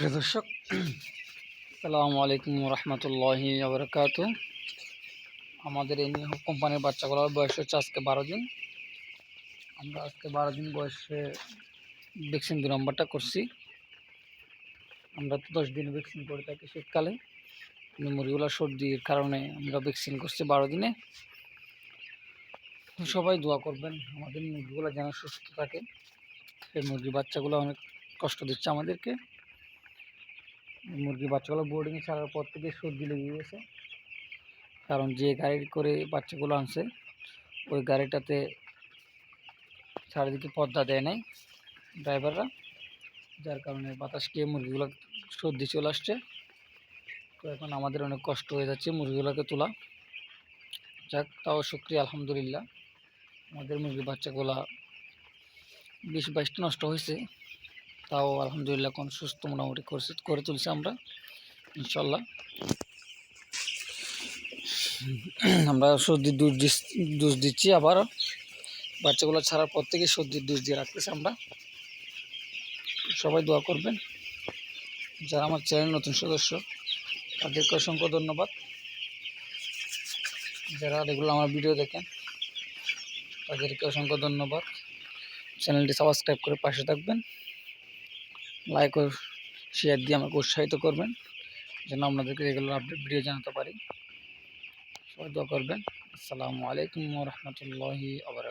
প্রিয় দর্শক, আসসালামু আলাইকুম রহমতুল্লাহি আবরকাত আমাদের এই কোম্পানির বাচ্চাগুলোর বয়স হচ্ছে আজকে বারো দিন। আমরা আজকে বারো দিন বয়সে ভ্যাকসিন দু নম্বরটা করছি। আমরা তো দশ দিন ভ্যাকসিন করে থাকি শীতকালে। মুরগিগুলো সর্দির কারণে আমরা ভ্যাকসিন করছি বারো দিনে। সবাই দোয়া করবেন, আমাদের মুরগিগুলো যেন সুস্থ থাকে। সেই মুরগি বাচ্চাগুলো অনেক কষ্ট দিচ্ছে আমাদেরকে। মুরগি বাচ্চাগুলো বোর্ডিং ছাড়ার পর থেকে সর্দি লেগে গেছে। কারণ যে গাড়ি করে বাচ্চাগুলো আনছে, ওই গাড়িটাতে চারিদিকে পর্দা দেয় নাই ড্রাইভাররা, যার কারণে বাতাস খেয়ে মুরগিগুলো সর্দি চলে আসছে। তো এখন আমাদের অনেক কষ্ট হয়ে যাচ্ছে মুরগিগুলোকে তোলা। যাক, তাও শুক্রিয়া, আলহামদুলিল্লাহ। আমাদের মুরগি বাচ্চাগুলা বিশ বাইশটা নষ্ট হয়েছে। তাও আলহামদুলিল্লাহ কোন সুস্থ মোটামুটি করছে, করে তুলছি আমরা, ইনশাল্লাহ। আমরা সর্দির দিস- ডোজ দিচ্ছি আবার। বাচ্চাগুলো ছাড়ার পর থেকে সর্দির ডোজ দিয়ে রাখতেছি আমরা। সবাই দোয়া করবেন। যারা আমার চ্যানেল নতুন সদস্য, তাদেরকে অসংখ্য ধন্যবাদ। যারা রেগুলার আমার ভিডিও দেখেন, তাদেরকে অসংখ্য ধন্যবাদ। চ্যানেলটি সাবস্ক্রাইব করে পাশে থাকবেন। লাইক ও শেয়ার দিয়ে আমাকে উৎসাহিত করবেন, যেন আপনাদেরকে রেগুলার আপডেট ভিডিও জানাতে পারি। সবাই দোয়া করবেন। আসসালামু আলাইকুম রহমতুল্লাহি আবরাকাত